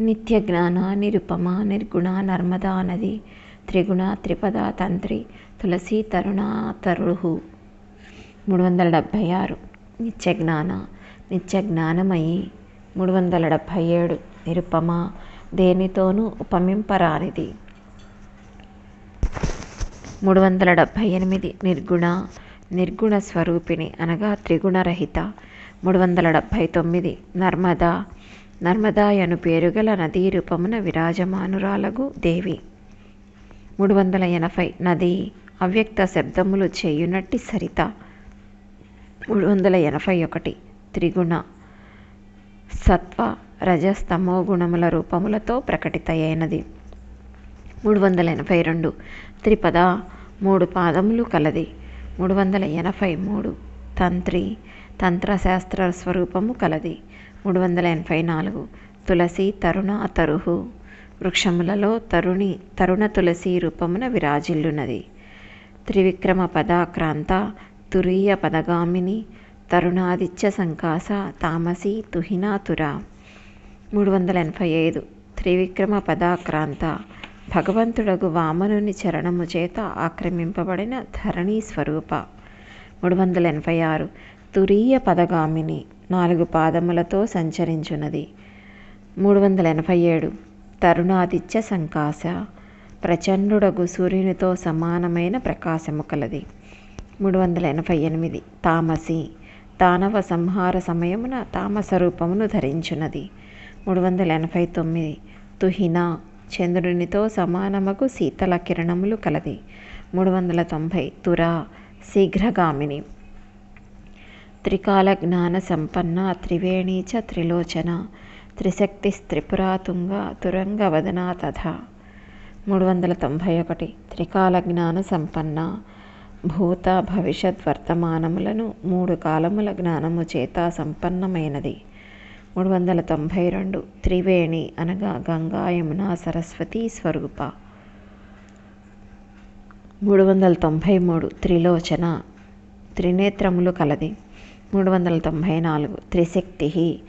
నిత్యజ్ఞాన నిరుపమ నిర్గుణ నర్మదా నది త్రిగుణ త్రిపద తంత్రి తులసి తరుణ తరుహు. మూడు వందల డెబ్భై ఆరు నిత్యజ్ఞాన నిత్యజ్ఞానమయి. మూడు వందల డెబ్భై ఏడు నిరుపమ దేనితోనూ ఉపమింపరానిది. మూడు వందల డెబ్భై ఎనిమిది నిర్గుణ నిర్గుణ స్వరూపిణి అనగా త్రిగుణరహిత. మూడు వందల డెబ్భై తొమ్మిది నర్మదా నర్మదాయను పేరుగల నదీ రూపమున విరాజమానురాలగు దేవి. మూడు వందల ఎనభై నది అవ్యక్త శబ్దములు చేయునట్టి సరిత. మూడు వందల ఎనభై ఒకటి త్రిగుణ. సత్వ రజస్తమో గుణముల రూపములతో ప్రకటితయైనది. మూడు వందల ఎనభై రెండు త్రిపద మూడు పాదములు కలది. మూడు వందల ఎనభై మూడు తంత్రి తంత్రశాస్త్ర స్వరూపము కలది. మూడు వందల ఎనభై నాలుగు. తులసి తరుణ తరుహు వృక్షములలో తరుణి తరుణ తులసి రూపమున విరాజిల్లున్నది త్రివిక్రమ పదాక్రాంత తురీయ పదగామిని తరుణాదిత్య సంకాస తామసి తుహినాతుర మూడు వందల ఎనభై ఐదు. త్రివిక్రమ పదాక్రాంత. భగవంతుడగు వామనుని చరణము చేత ఆక్రమింపబడిన ధరణి స్వరూప. మూడు వందల ఎనభై ఆరు. తురీయ పదగామిని నాలుగు పాదములతో సంచరించున్నది. మూడు వందల ఎనభై ఏడు. తరుణాదిత్య సంకాశ. ప్రచండుడగు సూర్యునితో సమానమైన ప్రకాశము కలది. మూడు వందల ఎనభై ఎనిమిది. తామసి. దానవ సంహార సమయమున తామస రూపమును ధరించున్నది. మూడు వందల ఎనభై తొమ్మిది. తుహిన. చంద్రునితో సమానమగు శీతల కిరణములు కలది. మూడు వందల తొంభై. తుర. శీఘ్రగామిని. త్రికాల జ్ఞాన సంపన్న త్రివేణి చ త్రిలోచన త్రిశక్తి త్రిపురాతుంగ తురంగ తథ మూడు వందల తొంభై ఒకటి త్రికాల జ్ఞాన సంపన్న భూత భవిష్యత్ వర్తమానములను మూడు కాలముల జ్ఞానము చేత సంపన్నమైనది. మూడు వందల తొంభై రెండు త్రివేణి అనగా గంగా యమున సరస్వతి స్వరూప. మూడు వందల తొంభై మూడు త్రిలోచన త్రినేత్రములు కలది. మూడు వందల తొంభై నాలుగు. త్రిశక్తి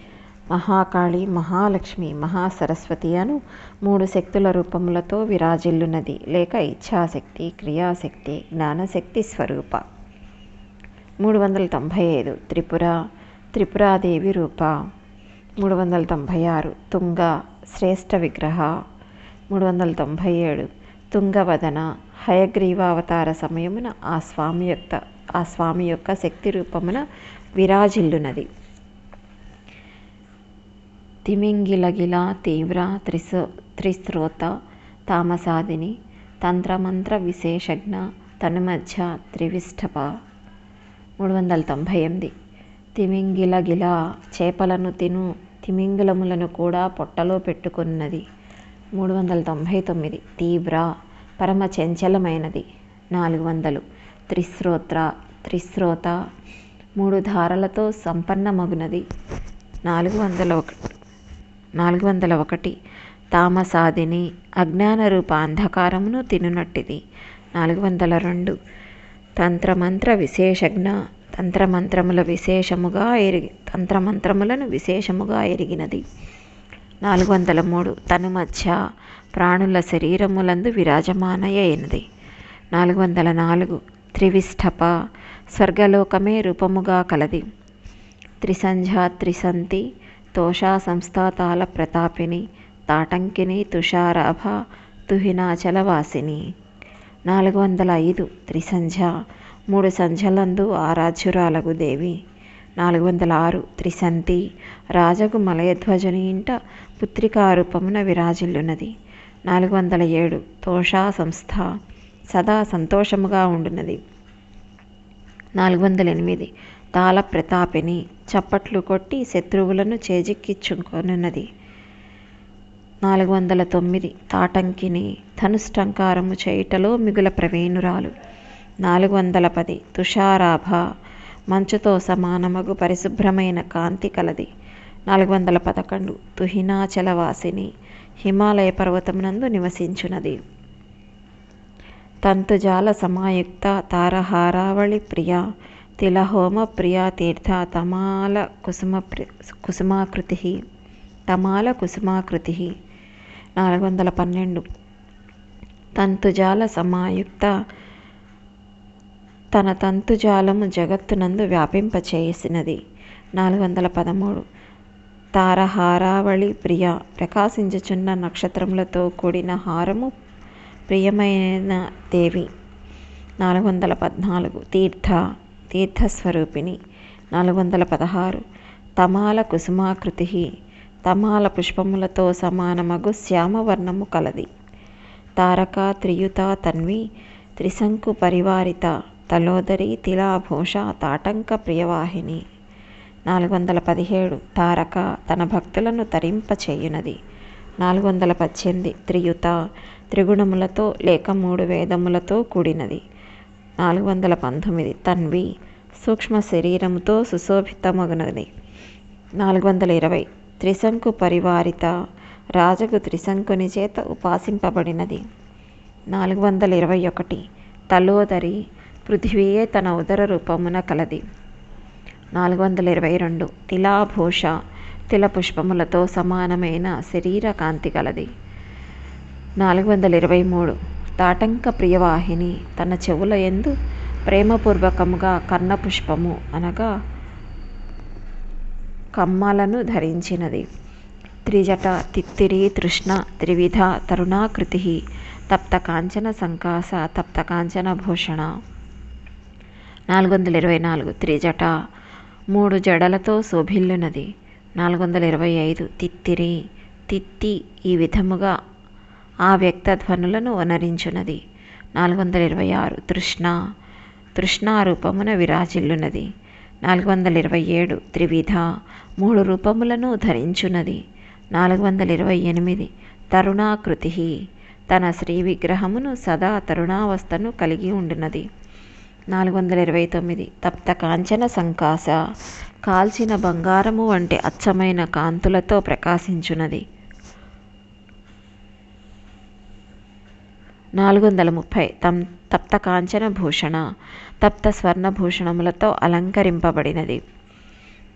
మహాకాళి మహాలక్ష్మి మహాసరస్వతి అను మూడు శక్తుల రూపములతో విరాజిల్లున్నది లేక ఇచ్ఛాశక్తి క్రియాశక్తి జ్ఞానశక్తి స్వరూప. మూడు వందల తొంభై ఐదు. త్రిపుర త్రిపురాదేవి రూప. మూడు వందల తొంభై ఆరు. తుంగ శ్రేష్ఠ విగ్రహ. మూడు వందల తొంభై ఏడు. తుంగవదన హయగ్రీవావతార సమయమున ఆ స్వామి యొక్క ఆ స్వామి యొక్క శక్తి రూపమున విరాజిల్లునది. తిమింగిలగిల తీవ్ర త్రిసో త్రిస్రోత తామసాదిని తంత్రమంత్ర విశేషజ్ఞ తనుమధ్య త్రివిష్టప. మూడు వందల తొంభై ఎనిమిది తిమింగిలగిల చేపలను తిను తిమింగిలములను కూడా పొట్టలో పెట్టుకున్నది మూడు వందల తొంభై తొమ్మిది తీవ్ర పరమ చంచలమైనది నాలుగు వందలు త్రిశ్రోత్ర త్రిశ్రోత మూడు ధారలతో సంపన్నమగునది. నాలుగు వందల ఒకటి నాలుగు వందల ఒకటి తామసాదిని అజ్ఞాన రూప అంధకారమును తినునట్టిది. నాలుగు వందల రెండు తంత్రమంత్ర విశేషజ్ఞ తంత్రమంత్రముల విశేషముగా ఎరిగి తంత్రమంత్రములను విశేషముగా ఎరిగినది. నాలుగు వందల మూడు తను మధ్య ప్రాణుల శరీరములందు విరాజమానయైనది. నాలుగు వందల నాలుగు త్రివిష్టప స్వర్గలోకమే రూపముగా కలది. త్రిసంధ్యా త్రిసంతి తోషా సంస్థాతాల ప్రతాపిని తాటంకిని తుషారాభ తుహినాచలవాసిని. నాలుగు వందల ఐదు త్రిసంధ్య మూడు సంధ్యలందు ఆరాధ్యురాలగు దేవి. నాలుగు వందల ఆరు త్రిసంతి రాజగు మలయధ్వజని ఇంట పుత్రికారూపమున విరాజిల్లున్నది నాలుగు వందల ఏడు తోషా సంస్థ సదా సంతోషముగా ఉండున్నది నాలుగు వందల ఎనిమిది తాళ ప్రతాపిని చప్పట్లు కొట్టి శత్రువులను చేజిక్కించుకొనున్నది నాలుగు వందల తొమ్మిది తాటంకిని ధనుష్టంకారము చేయుటలో మిగుల ప్రవీణురాలు. నాలుగు వందల పది తుషారాభ మంచుతో సమానమగు పరిశుభ్రమైన కాంతి కలది. నాలుగు వందల పదకొండు తుహినాచలవాసిని హిమాలయ పర్వతమునందు నివసించున్నది తంతుజాల సమాయుక్త తారహారావళి ప్రియ తిలహోమ ప్రియా తీర్థ తమాల కుసుమ కుసుమాకృతి తమాల కుసుమాకృతి. నాలుగు వందల పన్నెండు తంతుజాల సమాయుక్త తన తంతుజాలము జగత్తునందు వ్యాపింపచేసినది నాలుగు వందల పదమూడు తారహారావళి ప్రియ ప్రకాశించుచున్న నక్షత్రములతో కూడిన హారము ప్రియమైన దేవి నాలుగు వందల పద్నాలుగు తీర్థ తీర్థస్వరూపిణి నాలుగు వందల పదహారు తమాల కుసుమాకృతి తమాల పుష్పములతో సమానమగు శ్యామవర్ణము కలది. తారక త్రియుత తన్వి త్రిశంకు పరివారిత తలోదరి తిలాభూష తాటంక ప్రియవాహిని. నాలుగు వందల పదిహేడు తారక తన భక్తులను తరింపచేయునది. నాలుగు వందల పద్దెనిమిది త్రియుత త్రిగుణములతో లేక మూడు వేదములతో కూడినది. నాలుగు వందల పంతొమ్మిది తన్వి సూక్ష్మ శరీరముతో సుశోభితమగునది. నాలుగు వందల ఇరవై త్రిశంకు పరివారిత రాజగు త్రిశంకుని చేత ఉపాసింపబడినది. నాలుగు వందల ఇరవై ఒకటి. తలోదరి పృథివీయే తన ఉదర రూపమున కలది. నాలుగు వందల ఇరవై రెండు. తిలాభూష తిల పుష్పములతో సమానమైన శరీర కాంతి కలది నాలుగు వందల ఇరవై మూడు. తాటంక ప్రియవాహిని తన చెవుల ఎందు ప్రేమపూర్వకముగా కర్ణపుష్పము అనగా కమ్మలను ధరించినది. త్రిజట తిత్తిరి తృష్ణ త్రివిధ తరుణాకృతి తప్త కాంచన సంకాస తప్త కాంచన భూషణ. నాలుగు వందల ఇరవై నాలుగు. త్రిజట మూడు జడలతో శోభిల్లునది. నాలుగు వందల ఇరవై ఐదు. తిత్తిరి తిత్తి ఈ విధముగా ఆ వ్యక్త ధ్వనులను వనరించున్నది నాలుగు వందల ఇరవై ఆరు తృష్ణ. తృష్ణారూపమున విరాజిల్లున్నది నాలుగు వందల ఇరవై ఏడు త్రివిధ. మూడు రూపములను ధరించున్నది నాలుగు వందల ఇరవై ఎనిమిది తరుణాకృతి. తన శ్రీ విగ్రహమును సదా తరుణావస్థను కలిగి ఉండినది. నాలుగు వందల ఇరవై తొమ్మిది తప్త కాంచన సంకాస. కాల్చిన బంగారము వంటి అచ్చమైన కాంతులతో ప్రకాశించున్నది నాలుగు వందల ముప్పై తం తప్త కాంచన భూషణ తప్త స్వర్ణభూషణములతో అలంకరింపబడినది.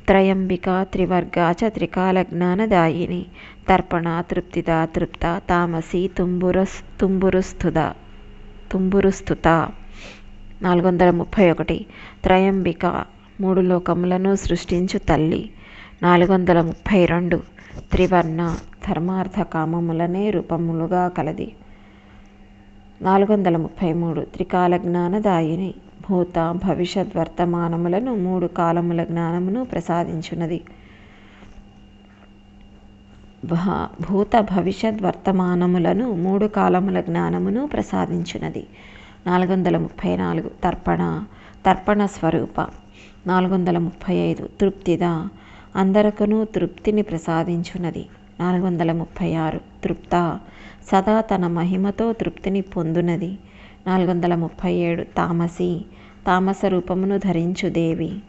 త్రయంబిక త్రివర్గ చ త్రికాల జ్ఞానదాయిని తర్పణ తృప్తిద తృప్త తామసి తుంబురస్ తుంబురుస్థుద తుంబురుస్థుత. నాలుగు వందల ముప్పై ఒకటి త్రయంబిక మూడు లోకములను సృష్టించు తల్లి. నాలుగు వందల ముప్పై రెండు త్రివర్ణ ధర్మార్థ కామములనే రూపములుగా కలది. నాలుగు వందల ముప్పై మూడు త్రికాల జ్ఞానదాయిని భూత భవిష్యత్ వర్తమానములను మూడు కాలముల జ్ఞానమును ప్రసాదించున్నది. భూత భవిష్యత్ వర్తమానములను మూడు కాలముల జ్ఞానమును ప్రసాదించున్నది. నాలుగు వందల ముప్పై నాలుగు తర్పణ తర్పణ స్వరూప నాలుగు వందల ముప్పై ఐదు తృప్తిద అందరకును తృప్తిని ప్రసాదించున్నది. నాలుగు వందల ముప్పై ఆరు తృప్త సదా తన మహిమతో తృప్తిని పొందునది. నాలుగు వందల ముప్పై ఏడు తామసి. తామస రూపమును ధరించు దేవి.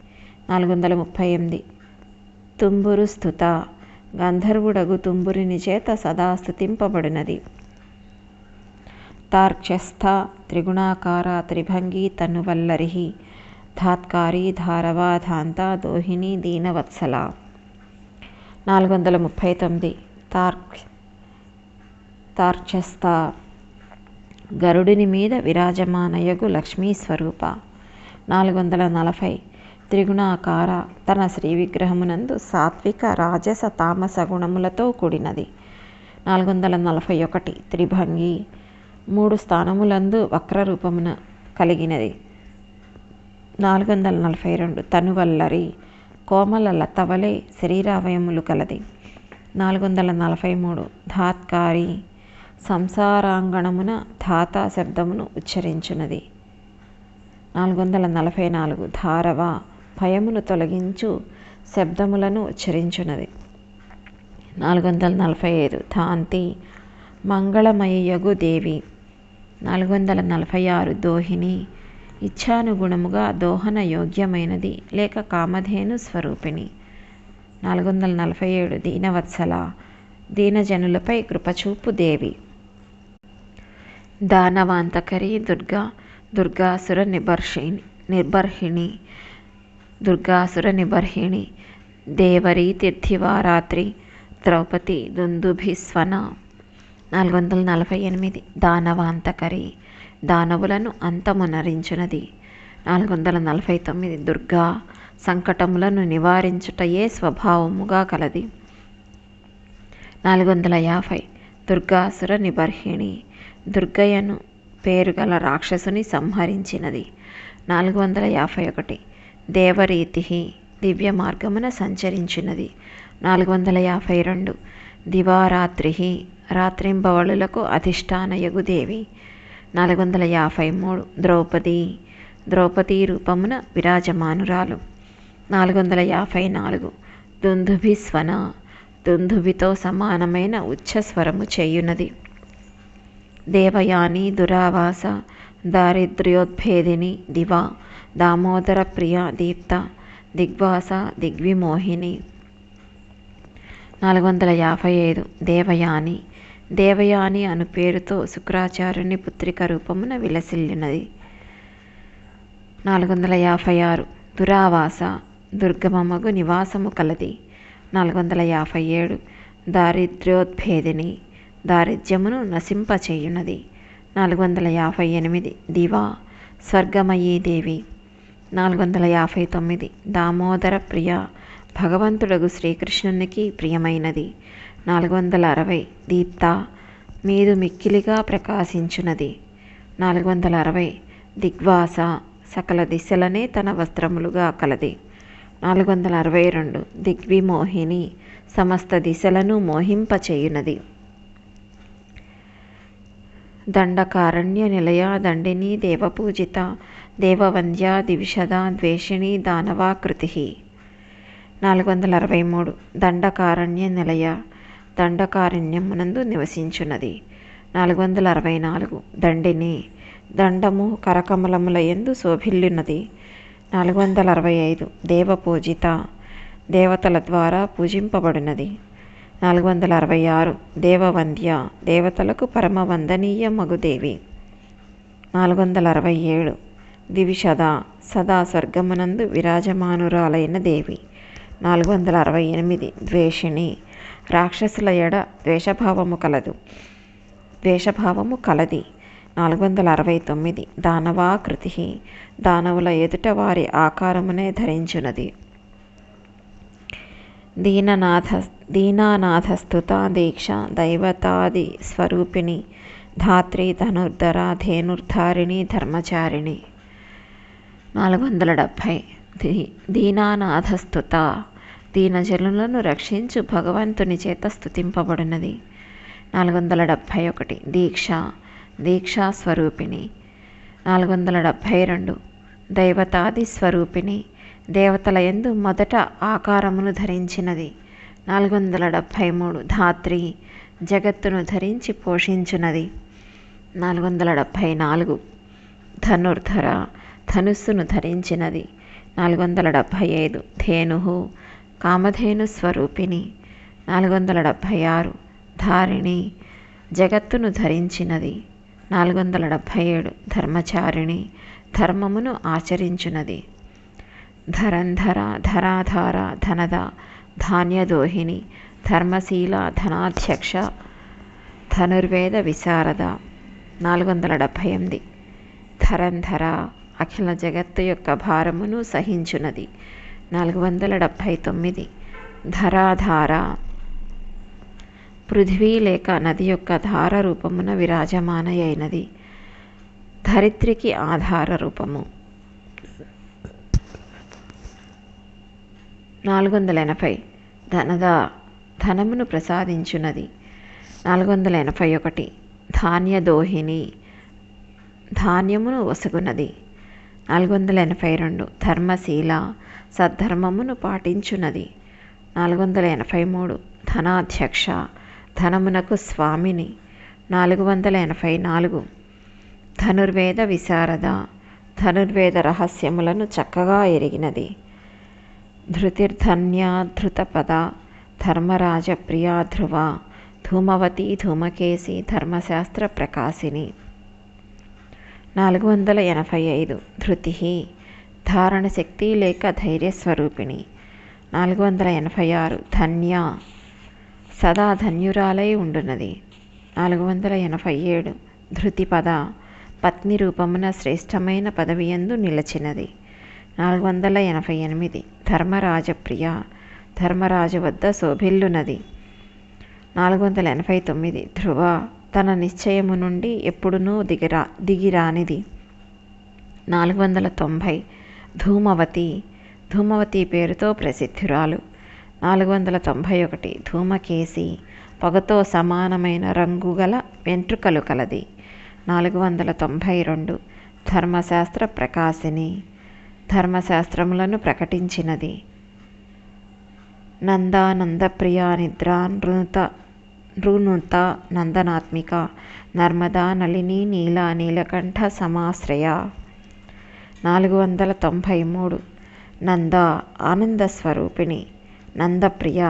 నాలుగు వందల ముప్పై ఎనిమిది తుంబురు స్థుత. గంధర్వుడగు తుంబురిని చేత సదా స్థుతింపబడినది. తార్క్షస్థ త్రిగుణాకార త్రిభంగి తనువల్లరిహి. ధాత్కారి ధారవా ధాంత దోహిని దీనవత్సల. నాలుగు వందల ముప్పై తొమ్మిది తార్క్ తార్క్షస్థ గరుడిని మీద విరాజమానయగు లక్ష్మీ స్వరూప. నాలుగు వందల నలభై త్రిగుణాకార తన శ్రీ విగ్రహమునందు సాత్విక రాజస తామస గుణములతో కూడినది. నాలుగు వందల నలభై ఒకటి త్రిభంగి మూడు స్థానములందు వక్రరూపమున కలిగినది. నాలుగు వందల నలభై రెండు తనువల్లరి కోమల లతవలే శరీరావయములు కలది. నాలుగు వందల నలభై మూడు ధాత్కారి సంసారాంగణమున ధాత శబ్దమును ఉచ్చరించున్నది నాలుగు వందల నలభై నాలుగు ధారవ భయమును తొలగించు శబ్దములను ఉచ్చరించున్నది నాలుగు వందల నలభై ఐదు ధాంతి మంగళమయ్యగు దేవి. నాలుగు వందల నలభై ఆరు దోహిని ఇచ్ఛానుగుణముగా దోహన యోగ్యమైనది లేక కామధేను స్వరూపిణి. నాలుగు వందల నలభై ఏడు దీనవత్సల దీనజనులపై కృపచూపు దేవి. దానవాంతకరి దుర్గా దుర్గాసుర నిబర్షిణి నిర్బర్హిణి దుర్గాసుర నిబర్హిణి దేవరి తిథివారాత్రి ద్రౌపది దుందుభిస్వన నాలుగు వందల నలభై ఎనిమిది దానవాంతకరి దానవులను అంతమునరించినది నాలుగు వందల నలభై తొమ్మిది దుర్గా సంకటములను నివారించుటయే స్వభావముగా కలది నాలుగు వందల యాభై దుర్గాసుర నిబర్హిణి దుర్గయ్యను పేరుగల రాక్షసుని సంహరించినది. నాలుగు వందల యాభై ఒకటి దేవరీతి దివ్య మార్గమున సంచరించినది నాలుగు వందల యాభై రెండు దివారాత్రి రాత్రింబవళులకు అధిష్టాన యగుదేవి. నాలుగు వందల యాభై మూడు ద్రౌపది ద్రౌపదీ రూపమున విరాజమానురాలు. నాలుగు వందల యాభై నాలుగు దుందుభిస్వన దుందుభితో సమానమైన ఉచ్చస్వరము చేయునది దేవయాని దురావాస దారిద్ర్యోద్భేదిని దివా దామోదర ప్రియ దీప్త దిగ్వాస దిగ్విమోహిని. నాలుగు వందల యాభై ఐదు దేవయాని. దేవయాని అను పేరుతో శుక్రాచార్యుని పుత్రిక రూపమున విలసిల్లినది. నాలుగు వందల యాభై ఆరు దురావాస దుర్గమమ్మగు నివాసము కలది. నాలుగు వందల యాభై ఏడు దారిద్ర్యోద్భేదిని. దారిద్ర్యమును నశింపచేయునది. నాలుగు వందల యాభై ఎనిమిది దివా. స్వర్గమయీ దేవి. నాలుగు వందల యాభై తొమ్మిది దామోదర ప్రియ. భగవంతుడగు శ్రీకృష్ణునికి ప్రియమైనది. నాలుగు వందల అరవై దీప్త. మీదు మిక్కిలిగా ప్రకాశించున్నది నాలుగు వందల అరవై దిగ్వాస. సకల దిశలనే తన వస్త్రములుగా కలది. నాలుగు వందల అరవై రెండు దిగ్విమోహిని. సమస్త దిశలను మోహింపచేయునది. దండకారణ్య నిలయ దండిని దేవపూజిత దేవవంద్య దివిషద ద్వేషిణి దానవాకృతి నాలుగు వందల అరవై మూడు దండకారణ్య నిలయ దండకారణ్యమునందు నివసించున్నది నాలుగు వందల అరవై నాలుగు దండిని దండము కరకమలముల ఎందు శోభిల్లున్నది నాలుగు వందల అరవై ఐదు దేవపూజిత దేవతల ద్వారా పూజింపబడినది నాలుగు వందల అరవై ఆరు. దేవవంద్య దేవతలకు పరమ వందనీయ మగుదేవి నాలుగు వందల అరవై ఏడు. దివిషద సదా స్వర్గమునందు విరాజమానురాలైన దేవి. నాలుగు వందల అరవై ఎనిమిది. ద్వేషిణి రాక్షసుల ఎడ ద్వేషభావము కలదు. ద్వేషభావము కలది. నాలుగు వందల అరవై తొమ్మిది. దానవాకృతి దానవుల ఎదుట వారి ఆకారమునే ధరించున్నది దీననాథ దీనానాథస్తుత దీక్ష దైవతాది స్వరూపిణి ధాత్రి ధనుర్ధర ధేనుర్ధారిణి ధర్మచారిణి నాలుగు వందల డెబ్భై దీ దీనానాథస్తుత దీనజనులను రక్షించు భగవంతుని చేత స్థుతింపబడినది నాలుగు వందల డెబ్భై ఒకటి దీక్ష దీక్షా స్వరూపిణి। నాలుగు వందల డెబ్భై రెండు దైవతాది స్వరూపిణి। దేవతల ఎందు మొదట ఆకారమును ధరించినది। నాలుగు వందల డెబ్భై మూడు ధాత్రి జగత్తును ధరించి పోషించున్నది నాలుగు వందల డెబ్భై నాలుగు ధనుర్ధర ధనుస్సును ధరించినది. నాలుగు వందల డెబ్భై ఐదు ధేను కామధేను స్వరూపిణి. నాలుగు వందల డెబ్భై ఆరు ధారిణి జగత్తును ధరించినది. నాలుగు వందల డెబ్భై ఏడు ధర్మచారిణి ధర్మమును ఆచరించున్నది ధరంధర ధరాధార ధనద ధాన్యదోహిని ధర్మశీల ధనాధ్యక్ష ధనుర్వేద విశారద. నాలుగు వందల డెబ్భై ఎనిమిది ధరంధర అఖిల జగత్తు యొక్క భారమును సహించున్నది నాలుగు వందల డెబ్భై తొమ్మిది ధరాధార పృథ్వీ లేక నది యొక్క ధార రూపమున విరాజమానయైనది. ధరిత్రికి ఆధార రూపము. నాలుగు వందల ఎనభై ధనద ధనమును ప్రసాదించున్నది నాలుగు వందల ఎనభై ఒకటి ధాన్యదోహిని ధాన్యమును వసగున్నది నాలుగు వందల ఎనభై రెండు ధర్మశీల సద్ధర్మమును పాటించున్నది నాలుగు వందల ఎనభై మూడు ధనాధ్యక్ష ధనమునకు స్వామిని. నాలుగు వందల ఎనభై నాలుగు ధనుర్వేద విశారద ధనుర్వేద రహస్యములను చక్కగా ఎరిగినది. ధృతిర్ధన్యా ధృతపద ధర్మరాజ ప్రియా ధ్రువ ధూమవతి ధూమకేసి ధర్మశాస్త్ర ప్రకాశిని నాలుగు వందల ఎనభై ఐదు ధృతి ధారణ శక్తి లేక ధైర్యస్వరూపిణి. నాలుగు వందల ఎనభై ఆరు ధన్య సదా ధన్యురాలై ఉండునది. నాలుగు వందల ఎనభై ఏడు ధృతిపద పత్ని రూపమున శ్రేష్టమైన పదవియందు నిలచినది. నాలుగు వందల ఎనభై ఎనిమిది. ధర్మరాజప్రియ. ధర్మరాజు వద్ద శోభిల్లునది. నాలుగు వందల ఎనభై తొమ్మిది. ధ్రువ. తన నిశ్చయము నుండి ఎప్పుడునూ దిగిరా దిగిరానిది. నాలుగు వందల తొంభై. ధూమవతి. ధూమవతి పేరుతో ప్రసిద్ధురాలు. నాలుగు వందల తొంభై ఒకటి. ధూమకేసి. పొగతో సమానమైన రంగు గల వెంట్రుకలు కలది. నాలుగు వందల తొంభై రెండు. ధర్మశాస్త్ర ప్రకాశిని. ధర్మశాస్త్రములను ప్రకటించినది. నందానందప్రియ నిద్రా నృత నృనుత నందనాత్మిక నర్మదా నళిని నీల నీలకంఠ సమాశ్రయ. నాలుగు వందల తొంభై మూడు నంద ఆనంద స్వరూపిణి నందప్రియ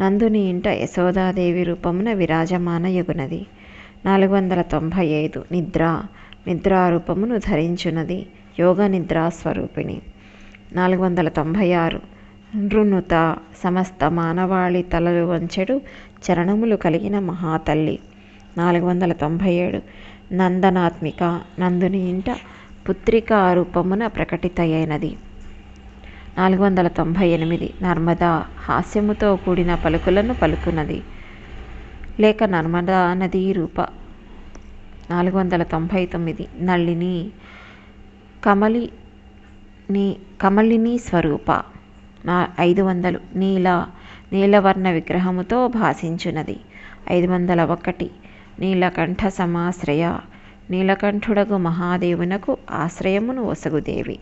నందుని ఇంట యశోదాదేవి రూపమున విరాజమాన యగునది నాలుగు వందల తొంభై ఐదు నిద్ర. నిద్రారూపమును ధరించున్నది యోగ నిద్రా స్వరూపిణి. నాలుగు వందల తొంభై ఆరు. నృణుత సమస్త మానవాళి తలలు వంచెడు చరణములు కలిగిన మహాతల్లి. నాలుగు వందల తొంభై ఏడు. నందనాత్మిక నందుని ఇంట పుత్రికా రూపమున ప్రకటితయైనది. నాలుగు వందల తొంభై ఎనిమిది. నర్మదా హాస్యముతో కూడిన పలుకులను పలుకున్నది లేక నర్మదా నదీ రూప. నాలుగు వందల తొంభై తొమ్మిది. నళిని కమలిని కమలిని స్వరూప. నా ఐదు వందలు నీల నీలవర్ణ విగ్రహముతో భాషించున్నది ఐదు వందల ఒకటి నీలకంఠ సమాశ్రయ. నీలకంఠుడగు మహాదేవునకు ఆశ్రయమును ఒసగుదేవి.